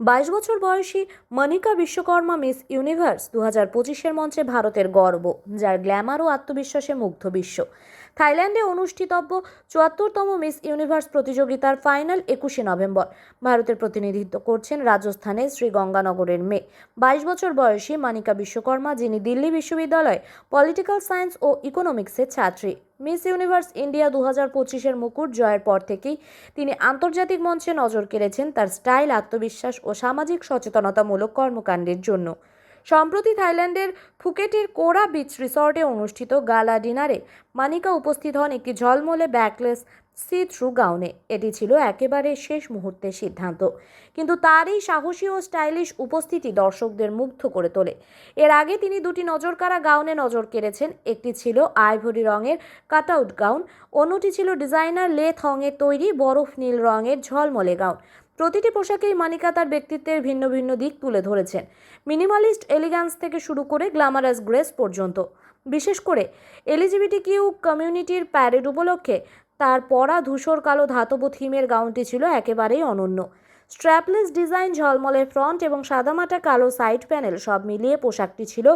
বাইশ বছর বয়সী মনিকা বিশ্বকর্মা মিস ইউনিভার্স দু হাজার পঁচিশের মঞ্চে ভারতের গর্ব, যার গ্ল্যামার ও আত্মবিশ্বাসে মুগ্ধ বিশ্ব। থাইল্যান্ডে অনুষ্ঠিতব্য চুয়াত্তরতম মিস ইউনিভার্স প্রতিযোগিতার ফাইনাল একুশে নভেম্বর। ভারতের প্রতিনিধিত্ব করছেন রাজস্থানের শ্রীগঙ্গানগরের মেয়ে। বাইশ বছর বয়সী মানিকা বিশ্বকর্মা, যিনি দিল্লি বিশ্ববিদ্যালয় পলিটিক্যাল সায়েন্স ও ইকোনমিক্সের ছাত্রী। মিস ইউনিভার্স ইন্ডিয়া দু হাজার পঁচিশের মুকুট জয়ের পর থেকেই তিনি আন্তর্জাতিক মঞ্চে নজর কেড়েছেন তার স্টাইল, আত্মবিশ্বাস ও সামাজিক সচেতনতামূলক কর্মকাণ্ডের জন্য। সম্প্রতি থাইল্যান্ডের ফুকেটের কোরা বিচ রিসর্টে অনুষ্ঠিত গালা ডিনারে মানিকা উপস্থিত হন একটি ঝলমলে ব্যাকলেস সি থ্রু গাউনে এটি ছিল একেবারে শেষ মুহূর্তের সিদ্ধান্ত। কিন্তু তারই সাহসী ও স্টাইলিশ উপস্থিতি দর্শকদের মুগ্ধ করে তোলে। এর আগে তিনি দুটি নজরকাড়া গাউনে নজর কেড়েছেন। একটি ছিল আইভরি রঙের কাটআউট গাউন, অন্যটি ছিল ডিজাইনার লে থংয়ের তৈরি বরফ নীল রঙের ঝলমলে গাউন। প্রতিটি পোশাকেই মানিকা তার ব্যক্তিত্বের ভিন্ন ভিন্ন দিক তুলে ধরেছেন। মিনিমালিস্ট এলিগান্স থেকে শুরু করে গ্ল্যামারাস গ্রেস পর্যন্ত। বিশেষ করে এলিজিবিটি কিউ কমিউনিটির প্যারেড উপলক্ষে তার পরা ধূসর কালো ধাতব থিমের গাউনটি ছিল একেবারেই অনন্য। স্ট্র্যাপলেস ডিজাইন ঝলমলে ফ্রন্ট এবং সাদামাটা কালো সাইড প্যানেল সব মিলিয়ে পোশাকটি ছিল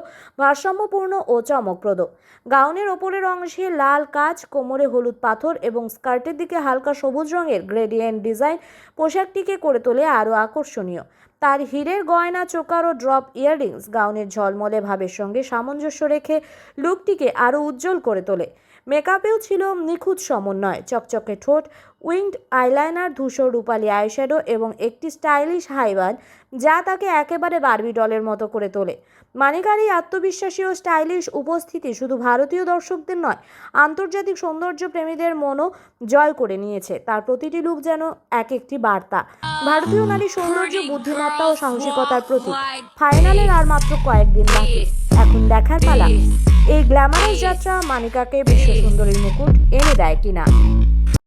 ভারসাম্যপূর্ণ ও চমকপ্রদ। গাউনের ওপরের অংশে লাল কাজ কোমরে হলুদ পাথর এবং স্কার্টের দিকে হালকা সবুজ রঙের গ্রেডিয়েন্ট ডিজাইন পোশাকটিকে করে তোলে আরও আকর্ষণীয়। তার হীরের গয়না, চোকার ও ড্রপ ইয়াররিংস গাউনের ঝলমলে ভাবের সঙ্গে সামঞ্জস্য রেখে লুকটিকে আরও উজ্জ্বল করে তোলে। মেকআপেও ছিল নিখুঁত সমন্বয়, চকচকে ঠোঁট, উইংড আইলাইনার, ধূসর রূপালি আইশ্যাডো এবং একটি স্টাইলিশ হাইবান যা তাকে একেবারে বারবি ডলের মতো করে তোলে। মানিকার এই আত্মবিশ্বাসী ও স্টাইলিশ উপস্থিতি শুধু ভারতীয় দর্শকদের নয়, আন্তর্জাতিক সৌন্দর্য প্রেমীদের মনও জয় করে নিয়েছে। তার প্রতিটি লুক যেন এক একটি বার্তা। ভারতীয় নারী সৌন্দর্য, বুদ্ধিমত্তা ও সাহসিকতার প্রতীক। ফাইনালের আর মাত্র কয়েকদিন বাকি। এখন দেখার পালা। এই গ্ল্যামারাস যাত্রা মানিকাকে বিশ্ব সুন্দরীর মুকুট এনে দেয় কিনা?